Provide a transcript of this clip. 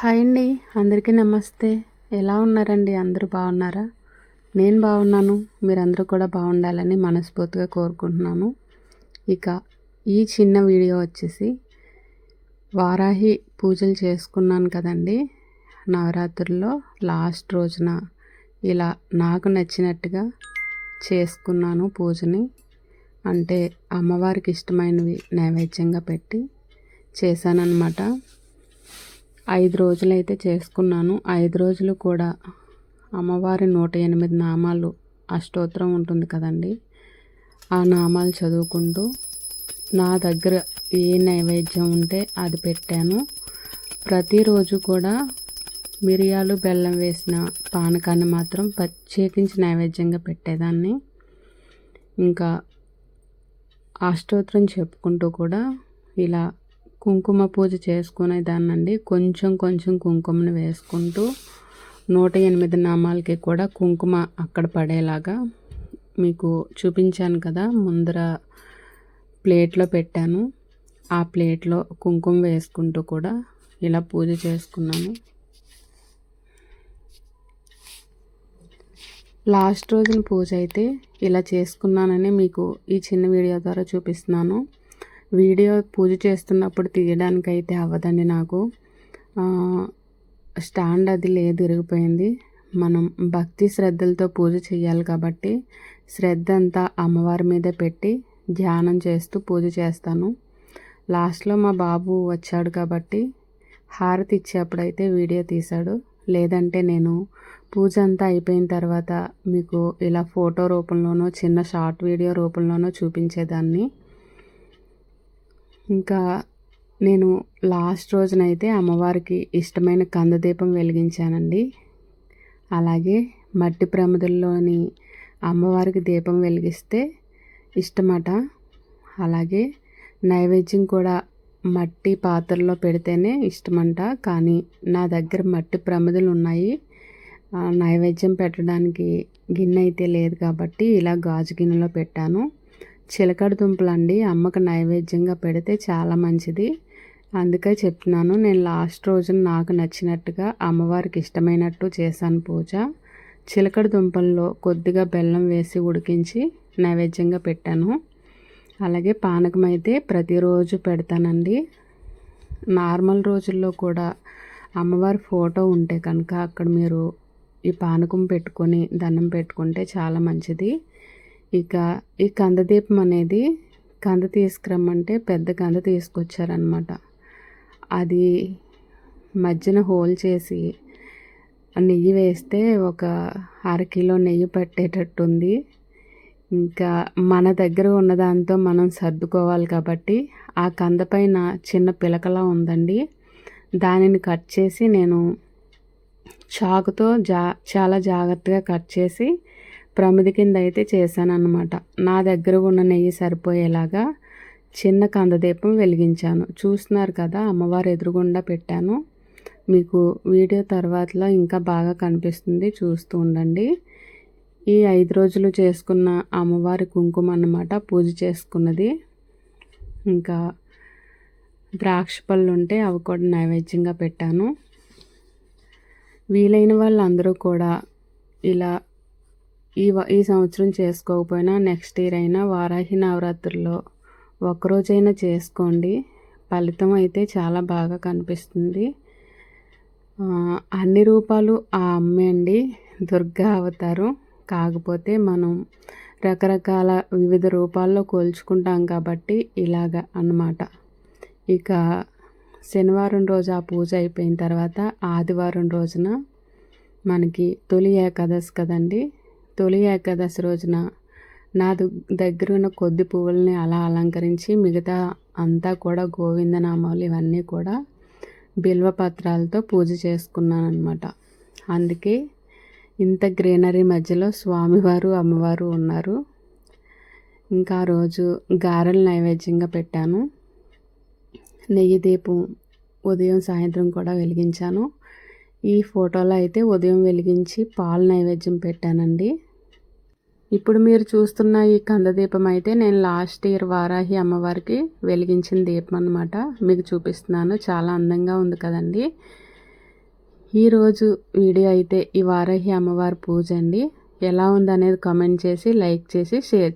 Hi అండి. అందరికీ నమస్తే. ఎలా ఉన్నారండి? అందరూ బాగున్నారా? నేను బాగున్నాను. మీరందరూ కూడా బాగుండాలని మనస్ఫూర్తిగా కోరుకుంటున్నాను. ఇక ఈ చిన్న వీడియో వచ్చేసి వారాహి పూజలు చేసుకున్నాను కదండి. నవరాత్రుల్లో లాస్ట్ రోజున ఇలా నాకు నచ్చినట్టుగా చేసుకున్నాను పూజని. అంటే అమ్మవారికి ఇష్టమైనవి నైవేద్యంగా పెట్టి చేశానన్నమాట. ఐదు రోజులైతే చేసుకున్నాను. ఐదు రోజులు కూడా అమ్మవారి నూట ఎనిమిది నామాలు అష్టోత్తరం ఉంటుంది కదండి. ఆ నామాలు చదువుకుంటూ నా దగ్గర ఏ నైవేద్యం ఉంటే అది పెట్టాను. ప్రతిరోజు కూడా మిరియాలు బెల్లం వేసిన పానకాన్ని మాత్రం ప్రత్యేకించి నైవేద్యంగా పెట్టేదాన్ని. ఇంకా అష్టోత్తరం చెప్పుకుంటూ కూడా ఇలా కుంకుమ పూజ చేసుకునేదాన్నండి కొంచెం కొంచెం కుంకుమను వేసుకుంటూ నూట ఎనిమిది నామాలకి కూడా కుంకుమ అక్కడ పడేలాగా మీకు చూపించాను కదా. ముందర ప్లేట్లో పెట్టాను. ఆ ప్లేట్లో కుంకుమ వేసుకుంటూ కూడా ఇలా పూజ చేసుకున్నాను. లాస్ట్ రోజున పూజ అయితే ఇలా చేసుకున్నానని మీకు ఈ చిన్న వీడియో ద్వారా చూపిస్తున్నాను. వీడియో పూజ చేస్తున్నప్పుడు తీయడానికి అయితే అవ్వదండి నాకు. స్టాండ్ అది లేదు ఇరిగిపోయింది. మనం భక్తి శ్రద్ధలతో పూజ చేయాలి కాబట్టి శ్రద్ధ అంతా అమ్మవారి మీద పెట్టి ధ్యానం చేస్తూ పూజ చేస్తాను. లాస్ట్లో మా బాబు వచ్చాడు కాబట్టి హారతి ఇచ్చేప్పుడైతే వీడియో తీశాడు. లేదంటే నేను పూజ అంతా అయిపోయిన తర్వాత మీకు ఇలా ఫోటో రూపంలోనో చిన్న షార్ట్ వీడియో రూపంలోనో చూపించేదాన్ని. ఇంకా నేను లాస్ట్ రోజునైతే అమ్మవారికి ఇష్టమైన కందదీపం వెలిగించానండి. అలాగే మట్టి ప్రమదల్లోని అమ్మవారికి దీపం వెలిగిస్తే ఇష్టమట. అలాగే నైవేద్యం కూడా మట్టి పాత్రలో పెడితేనే ఇష్టమంట. కానీ నా దగ్గర మట్టి ప్రమిదలు ఉన్నాయి నైవేద్యం పెట్టడానికి గిన్నె అయితే లేదు కాబట్టి ఇలా గాజు గిన్నెలో పెట్టాను. చిలకడ దుంపలు అండి అమ్మకు నైవేద్యంగా పెడితే చాలా మంచిది. అందుకే చెప్తున్నాను నేను లాస్ట్ రోజున నాకు నచ్చినట్టుగా అమ్మవారికి ఇష్టమైనట్టు చేశాను పూజ. చిలకడ దుంపల్లో కొద్దిగా బెల్లం వేసి ఉడికించి నైవేద్యంగా పెట్టాను. అలాగే పానకం అయితే ప్రతిరోజు పెడతానండి. నార్మల్ రోజుల్లో కూడా అమ్మవారి ఫోటో ఉంటే కనుక అక్కడ మీరు ఈ పానకం పెట్టుకొని దండం పెట్టుకుంటే చాలా మంచిది. ఇక ఈ కందదీపం అనేది కంద తీసుకురమ్మంటే పెద్ద కంద తీసుకొచ్చారనమాట అది మధ్యన హోల్ చేసి నెయ్యి వేస్తే ఒక అరకిలో నెయ్యి పట్టేటట్టుంది. ఇంకా మన దగ్గర ఉన్నదాంతో మనం సర్దుకోవాలి కాబట్టి ఆ కంద పైన చిన్న పిలకలా ఉందండి. దానిని కట్ చేసి నేను చాకుతో జా చాలా జాగ్రత్తగా కట్ చేసి ప్రమిది కింద అయితే చేశానన్నమాట. నా దగ్గర ఉన్న నెయ్యి సరిపోయేలాగా చిన్న కందదీపం వెలిగించాను. చూస్తున్నారు కదా అమ్మవారు ఎదురుగుండా పెట్టాను. మీకు వీడియో తర్వాతలో ఇంకా బాగా కనిపిస్తుంది చూస్తూ ఉండండి. ఈ ఐదు రోజులు చేసుకున్న అమ్మవారి కుంకుమ అన్నమాట పూజ చేసుకున్నది. ఇంకా ద్రాక్ష పళ్ళు ఉంటే అవి కూడా నైవేద్యంగా పెట్టాను. వీలైన వాళ్ళందరూ కూడా ఇలా ఈ ఈ సంవత్సరం చేసుకోకపోయినా నెక్స్ట్ ఇయర్ అయినా వారాహి నవరాత్రుల్లో ఒక్కరోజైనా చేసుకోండి. ఫలితం అయితే చాలా బాగా కనిపిస్తుంది. అన్ని రూపాలు ఆ అమ్మే అండి. దుర్గా అవతారు. కాకపోతే మనం రకరకాల వివిధ రూపాల్లో కోల్చుకుంటాం కాబట్టి ఇలాగ అన్నమాట. ఇక శనివారం రోజు ఆ పూజ అయిపోయిన తర్వాత ఆదివారం రోజున మనకి తొలి ఏకాదశి కదండి. తొలి ఏకాదశి రోజున నా దగ్గర ఉన్న కొద్ది పువ్వుల్ని అలా అలంకరించి మిగతా అంతా కూడా గోవిందనామాలు ఇవన్నీ కూడా బిల్వపత్రాలతో పూజ చేసుకున్నాను అనమాట అందుకే ఇంత గ్రీనరీ మధ్యలో స్వామివారు అమ్మవారు ఉన్నారు. ఇంకా ఆ రోజు గారెలు నైవేద్యంగా పెట్టాను. నెయ్యి దీపం ఉదయం సాయంత్రం కూడా వెలిగించాను. ఈ ఫోటోలో అయితే ఉదయం వెలిగించి పాలు నైవేద్యం పెట్టానండి. ఇప్పుడు మీరు చూస్తున్న ఈ కందదీపం అయితే నేను లాస్ట్ ఇయర్ వారాహి అమ్మవారికి వెలిగించిన దీపం అనమాట మీకు చూపిస్తున్నాను. చాలా అందంగా ఉంది కదండి. ఈరోజు వీడియో అయితే ఈ వారాహి అమ్మవారి పూజ అండి. ఎలా ఉందనేది కామెంట్ చేసి లైక్ చేసి షేర్